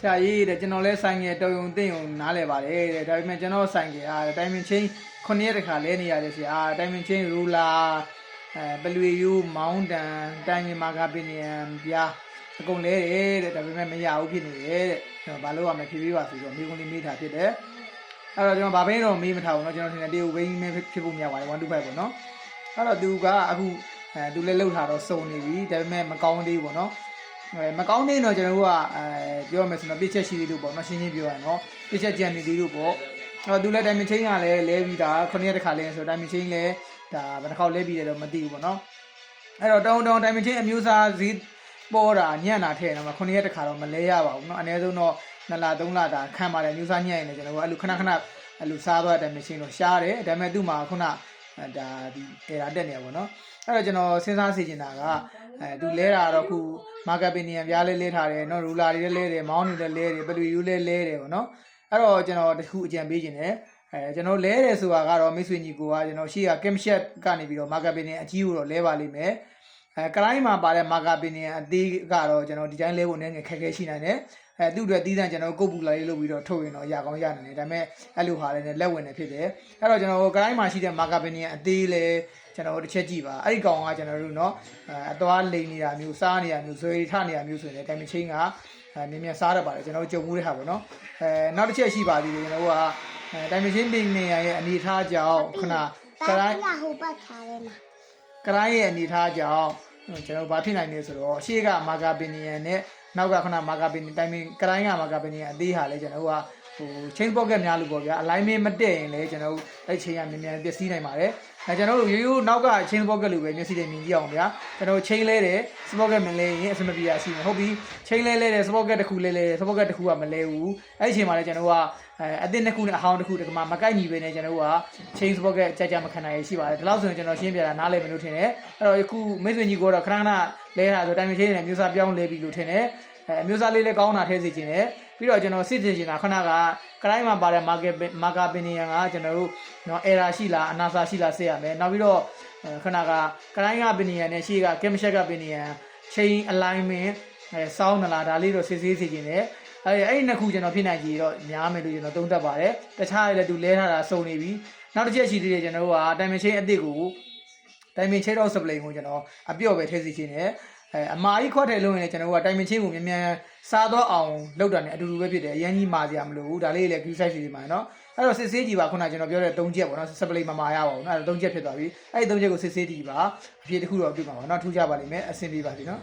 ဆရာကြီးတဲ့ကျွန်တော်လဲဆိုင်ငယ်တော်ယုံသိယုံနားလဲပါတယ်တဲ့ဒါပေမဲ့ကျွန်တော်ဆိုင်ငယ်အားတိုင်မင်ချင်းခုနှစ်ရက်တခါလဲနေရတယ်ဆရာတိုင်မင်ချင်းရူလာအဲပလွေယူမောင်းတန်တိုင်မင်မာဂပင်နီယံပြားအကုန်လဲတယ်တဲ့ဒါပေမဲ့မရဘူးဖြစ်နေတယ်တဲ့ကျွန်တော်ဘာလို့ရမလဲဖြည်းဖြည်းပါဆိုတော့မိကုန်းလေးမိထားဖြစ်တယ်အဲ့တော့ကျွန်တော်ဘာဘင်းတော့မေးမထားဘူးเนาะကျွန်တော်ထင်တယ်တေကိုဘင်းမင်းဖြစ်ဖို့မြောက်ပါတယ်125ပေါ့เนาะအဲ့တော့သူကအခုအဲသူလည်းလှုပ်ထားတော့စုံနေပြီဒါပေမဲ့မကောင်းသေးဘူးပေါ့เนาะ အဲ မကောင်းနေတော့ကျွန်တော်တို့ကအဲပြောရမယ်ဆိုတော့ပြစ်ချက်ရှိသေးလို့ပေါ့နော်ရှင်းရှင်းပြောရအောင်နော်ပြစ်ချက်ကြံနေသေးလို့ပေါ့အဲ့တော့သူလည်းတိုင်မချင်းကလည်းလဲပြီးတာခုနှစ်ရက်တစ်ခါလဲဆိုတော့တိုင်မချင်းလည်းဒါဘယ်တစ်ခေါက်လဲပြီးတယ်တော့မသိဘူးပေါ့နော်အဲ့တော့တောင်းတောင်းတိုင်မချင်းအမျိုးသားဈေးပေါ်တာညံ့တာထဲတော့မှခုနှစ်ရက်တစ်ခါတော့မလဲရပါဘူးနော်အနည်းဆုံးတော့2လ3လတာခံပါတယ်အမျိုးသားညံ့ရင်လည်းကျွန်တော်တို့အဲ့လိုခဏခဏအဲ့လိုစားသွားတဲ့တိုင်မချင်းတော့ရှားတယ်ဒါပေမဲ့သူ့မှာခုနဒါဒီအဲရာတက်နေရပါတော့အဲ့တော့ကျွန်တော်စဉ်းစားစီချင်တာက အဲသူလဲတာတော့ခုမာကပင်နီယံပြားလေးလဲထားတယ်နော်ရူလာတွေလည်းလဲတယ်မောင်းတွေလည်းလဲတယ်ပလူယူလည်းလဲတယ်ပေါ့နော်အဲ့တော့ကျွန်တော်တခုအကြံပေးခြင်းတယ်အဲကျွန်တော်လဲတယ်ဆိုတာကတော့မိတ်ဆွေညီကိုကကျွန်တော်ရှေ့ကကင်ရှက်ကနေပြီးတော့မာကပင်နီယံအကြီးကိုတော့လဲပါလိမ့်မယ်အဲကလိုင်းမှာပါတဲ့မာကာပင်နီယံအသေးကတော့ကျွန်တော်ဒီတိုင်းလဲဖို့နည်းငယ်ခက်ခဲရှိနိုင်တယ်အဲသူ့အတွက်တီးတန့်ကျွန်တော်ကုတ်ပူလာလေးလုပ်ပြီးတော့ထုတ်ရင်တော့ရကောင်းရနိုင်တယ်ဒါပေမဲ့အဲ့လိုဟာလည်းလက်ဝင်နေဖြစ်တယ်အဲ့တော့ကျွန်တော်ကလိုင်းမှာရှိတဲ့မာကာပင်နီယံအသေးလဲ ကျွန်တော်တို့တစ်ချက်ကြည့်ပါအဲ့ဒီကောင်ကကျွန်တော်တို့เนาะအသွားလိန်နေတာမျိုးစားနေတာမျိုးဇွေထနေတာမျိုးဆိုရင်လည်းတိုင်မချင်းကအဲမြင်မြင်စားရပါတယ်ကျွန်တော်တို့ကြုံမှုတဲ့ဟာပေါ့နော်အဲနောက်တစ်ချက်ရှိပါသေးတယ်ကျွန်တော်တို့ကအဲတိုင်မချင်းပင်နေရရဲ့အနေထားကြောင့်ခဏကလိုင်း လာဟိုပတ်ထားတယ်မှာ ကရိုင်းရဲ့အနေထားကြောင့်ကျွန်တော်ဘာဖြစ်နိုင်လဲဆိုတော့ရှေ့ကမာကာပင်နီယန်နဲ့နောက်ကခုနမာကာပင်တိုင်မင်ကရိုင်းကမာကာပင်နီယန်အသေးဟာလဲကျွန်တော်တို့က ဟို chain pocket များလို့ပေါ့ဗျာ alignment မတည့်ရင်လဲကျွန်တော်တို့အဲ့ chain ကမြန်မြန်ပျက်စီးနိုင်ပါတယ်အဲကျွန်တော်တို့ရိုးရိုးနောက်က chain pocket လို့ပဲမျက်စိနဲ့မြင်ကြည့်အောင်ဗျာကျွန်တော် chain လဲတယ် pocket မလဲရင်အဆင်မပြေရရှိမယ်ဟုတ်ပြီ chain လဲလဲတယ် pocket တစ်ခုလဲလဲတယ် pocket တစ်ခုကမလဲဘူးအဲ့ဒီအချိန်မှာလဲကျွန်တော်တို့ကအဲအသစ်နှစ်ခုနဲ့အဟောင်းတစ်ခုတကမှမကိုက်ညီပဲနဲ့ကျွန်တော်တို့က chain pocket ကြကြမခံနိုင်ရရှိပါတယ်ဒီလောက်ဆိုရင်ကျွန်တော်ရှင်းပြတာနားလည်မယ်လို့ထင်တယ်အဲ့တော့အခုမိတ်ဆွေညီကတော့ခဏခဏလဲတာဆိုတိုင်မချင်းနဲ့မျိုးစားပြောင်းလဲပြီလို့ထင်တယ်အဲမျိုးစားလေးလည်းကောင်းတာထဲစီခြင်းတယ် ပြီးတော့ကျွန်တော်စစ်စစ်ချင်တာခဏကကတိုင်းမှာပါတဲ့ market marker opinion ကကျွန်တော်တို့နော် error ရှိလားအနာစာရှိလားစစ်ရမယ်နောက်ပြီးတော့ခဏကကတိုင်းက opinion နဲ့ရှေ့က game check opinion chain alignment အဲစောင်းနလားဒါလေးတော့စစ်ဆေးစီခြင်းတယ်အဲအဲ့ဒီနှစ်ခုကျွန်တော်ဖြစ်နိုင်ကြည်တော့များမယ်လို့ကျွန်တော်သုံးသပ်ပါတယ်တခြားလည်းသူလဲထားတာစုံနေပြီနောက်တစ်ချက်ရှိသေးတယ်ကျွန်တော်တို့ကတိုင်မင်ချင်းအစ်စ်ကိုတိုင်မင်ချဲတော့စပလိန်ကိုကျွန်တော်အပြော့ပဲထည့်စီခြင်းတယ် အဲအမာကြီးခွက်တယ်လို့ရင်ကျွန်တော်တို့ကတိုင်မင်ချင်းကိုမြန်မြန်စားတော့အောင်လုပ်တာ ਨੇ အတူတူပဲဖြစ်တယ်အရင်ကြီးမာစရာမလိုဘူးဒါလေးလည်း Q size စီမှာနော်အဲ့တော့စစ်ဆေးကြည့်ပါခုနကကျွန်တော်ပြောတဲ့၃ချက်ပေါ့နော်စပလိန်မမာရပါဘူးနော်အဲ့တော့၃ချက်ဖြစ်သွားပြီအဲ့ဒီ၃ချက်ကိုစစ်ဆေးကြည့်ပါအဖြေတစ်ခုတော့ပြုပါပါနော်ထူးကြပါလိမ့်မယ်အဆင်ပြေပါလိမ့်နော်